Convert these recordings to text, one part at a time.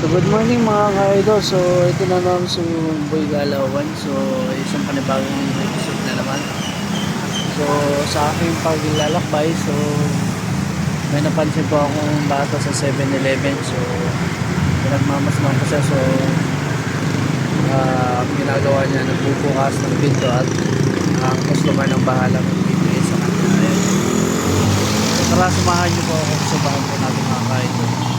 So good morning mga ka-idol. So ito na naman si Boy Galawan. So isang panibagong episode na naman. So sa aking paglalakbay, so may napansin po akong bata sa 7-Eleven. So pinagmamasman ko siya. So ah, ang ginagawa niya, nagbubukas ng pinto at ang customer ng bahala magbibigay sa kanya. So, tara, samahan niyo po ako sa bahan po natin mga ka-idol.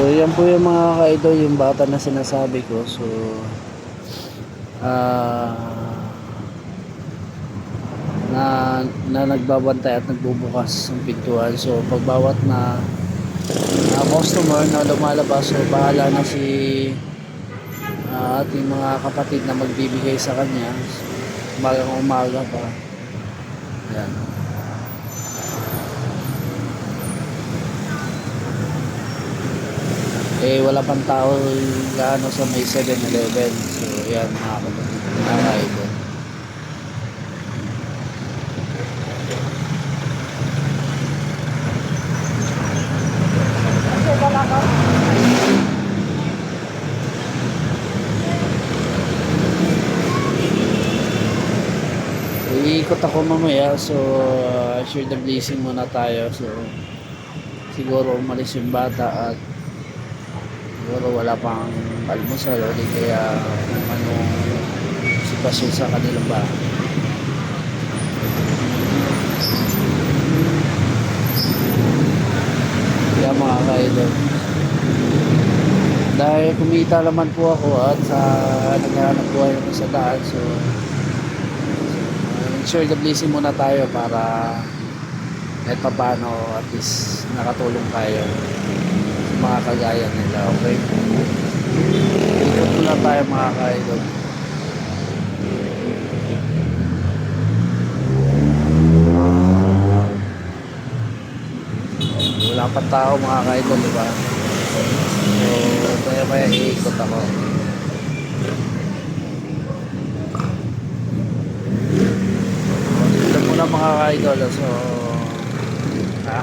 So yan po yung mga ka-idol, yung bata na sinasabi ko. So ah na, na nagbabantay at nagbubukas ng pintuan. So pagbawat na na customer na lumalabas, so bahala na si ah, ating mga kapatid na magbibigay sa kanya. Umagang umaga pa. Yan. Eh wala pang tao gaano sa may 7-Eleven so yan mga kapatid iikot ako mamaya so uh, share the blessing muna tayo. So siguro umalis yung bata at siguro wala pang almusal o di kaya kung anong sitwasyon sa kanilang bahay. Kaya mga ka-idol. Dahil kumita naman po ako at sa naghahanap buhay ako sa daan so share the blessing muna tayo para kahit pa paano at least nakatulong tayo mga kagaya nila okay? Ikot muna tayo mga ka-idol. Wala pa tao mga ka-idol diba so kaya kaya iikot ako. Muna mga ka-idol so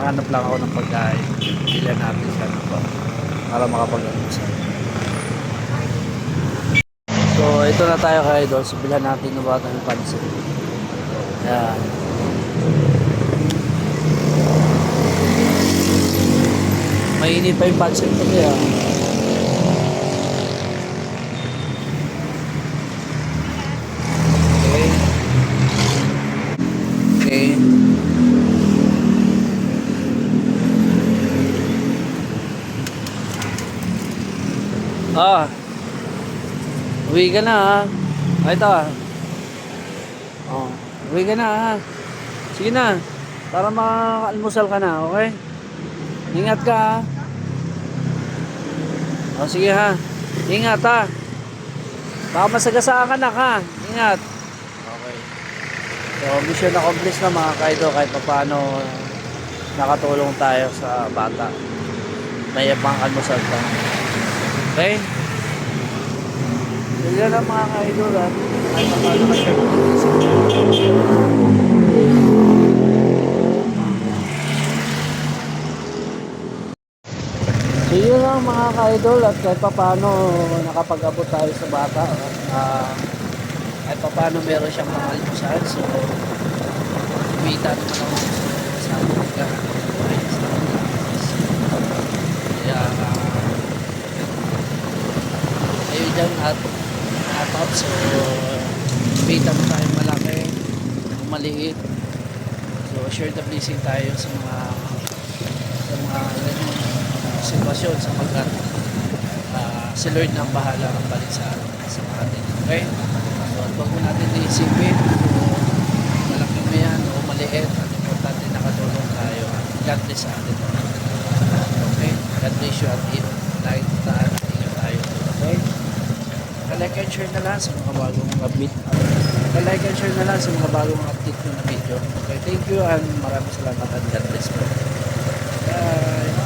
nakahanap lang ako ng pagkain. Bilan natin siya ano pa para makapag-almusal so ito na tayo ka-idol so bilhan natin ng bata ng pansit. Yan. Mainit pa yung pansit ko kaya Ah. Uwi ka na ha. Ah, ito ah. Oh, uwi ka na ha. Sige na. Para makaalmusal ka na, okay? Ingat ka ha. Oh, sige ha. Ingat ha. Baka masagasaan ka na ka. Ingat. Okay. So, mission accomplished na mga kaido kahit pa paano nakatulong tayo sa bata. May pang almusal ka. Okay? Yan ang mga ka-idol at ka siya So yun lang mga ka-idol at kahit pa paano nakapag-abot tayo sa bata at uh, kahit pa paano meron siyang mga almusal so kumita naman ako sa mga kaya uh, ayun dyan at atop so kumita mo tayo malaki maliit. So share the blessing tayo sa mga sa mga ganyan sitwasyon sa pagkat uh, si Lord na ang bahala ang balik sa, sa atin. Okay? So at wag mo natin iisipin kung malaki mo yan o maliit at importante nakatulong tayo. God bless sa atin. Okay? God bless you at like like and share na lang sa mga bagong update. Like and share na lang sa mga bagong update ko na video. Okay, thank you and maraming salamat at God bless po. Bye!